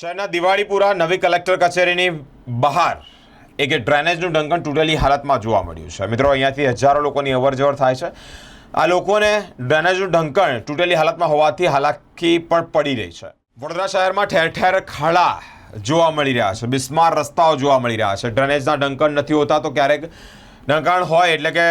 શહેરના દિવાળીપુરા નવી કલેક્ટર કચેરીની બહાર એક ડ્રેનેજનું ઢંકણ તૂટેલી હાલતમાં જોવા મળ્યું છે. મિત્રો, અહીંયાથી હજારો લોકોની અવરજવર થાય છે. આ લોકોને ડ્રેનેજનું ઢંકણ તૂટેલી હાલતમાં હોવાથી હાલાકી પણ પડી રહી છે. વડોદરા શહેરમાં ઠેર ઠેર ખાડા જોવા મળી રહ્યા છે. બિસ્માર રસ્તાઓ જોવા મળી રહ્યા છે. ડ્રેનેજના ડંકણ નથી હોતા તો ક્યારેક ડંકાણ હોય એટલે કે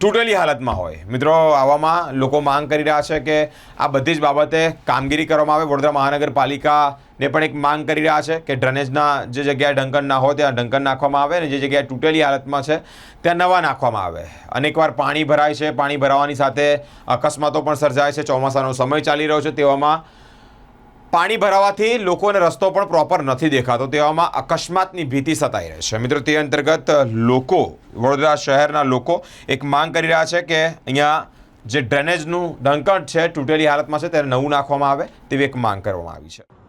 તૂટેલી હાલતમાં હોય. મિત્રો, આવામાં લોકો માંગ કરી રહ્યા છે કે આ બધી જ બાબતે કામગીરી કરવામાં આવે. વડોદરા મહાનગરપાલિકાને પણ એક માંગ કરી રહ્યા છે કે ડ્રેનેજના જે જગ્યાએ ઢંકણ ના હોય ત્યાં ડંકન નાખવામાં આવે અને જે જગ્યાએ તૂટેલી હાલતમાં છે ત્યાં નવા નાખવામાં આવે. અનેકવાર પાણી ભરાય છે. પાણી ભરાવાની સાથે અકસ્માતો પણ સર્જાય છે. ચોમાસાનો સમય ચાલી રહ્યો છે તેવામાં પાણી ભરાવાથી લોકોને રસ્તો પણ પ્રોપર નથી દેખાતો તેવામાં અકસ્માતની ભીતિ સતાઈ રહી છે. મિત્રો, તે અંતર્ગત લોકો, વડોદરા શહેરના લોકો એક માંગ કરી રહ્યા છે કે અહીંયા જે ડ્રેનેજનું ઢંકણ છે, તૂટેલી હાલતમાં છે ત્યારે નવું નાખવામાં આવે તેવી એક માંગ કરવામાં આવી છે.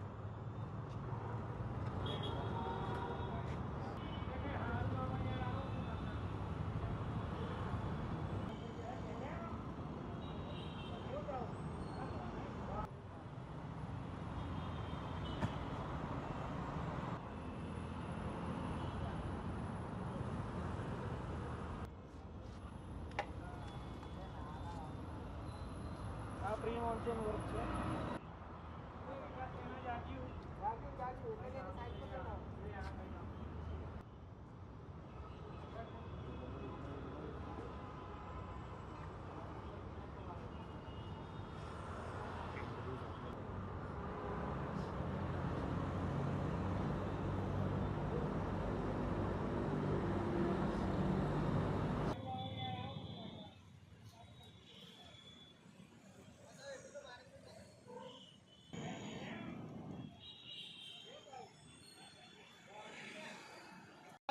આ પ્રી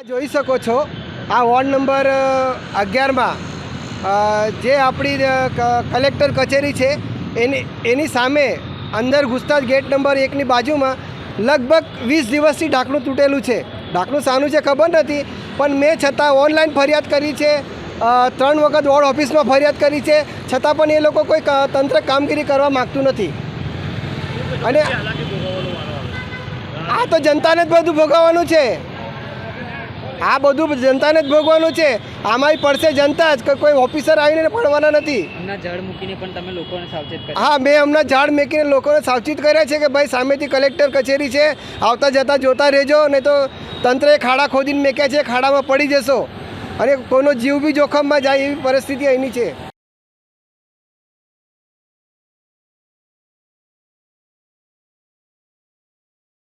જોઈ શકો છો. આ વોર્ડ નંબર અગિયારમાં જે આપણી કલેક્ટર કચેરી છે એની એની સામે અંદર ઘૂસતા જ ગેટ નંબર એકની બાજુમાં લગભગ વીસ દિવસથી ઢાંકણું તૂટેલું છે. ઢાંકણું સાનું છે ખબર નથી પણ મેં છતાં ઓનલાઈન ફરિયાદ કરી છે ત્રણ વખત વોર્ડ ઓફિસમાં ફરિયાદ કરી છે છતાં પણ એ લોકો કોઈ તંત્ર કામગીરી કરવા માગતું નથી. અને આ તો જનતાને જ બધું ભોગવવાનું છે. આ બધું જનતાને જ ભોગવાનું છે. આમાંય પડશે જનતા જ કે કોઈ ઓફિસર આવીને પડવાના નથી. એમના મૂકીને પણ તમે લોકોને સાવચેત હા મેં હમણાં ઝાડ મૂકીને લોકોને સાવચેત કર્યા છે કે ભાઈ સામેથી કલેક્ટર કચેરી છે આવતા જતા જોતા રહેજો નહીં તો તંત્રએ ખાડા ખોદીને મેક્યા છે ખાડામાં પડી જશો. અને કોઈનો જીવ બી જોખમમાં જાય એવી પરિસ્થિતિ અહીંની છે.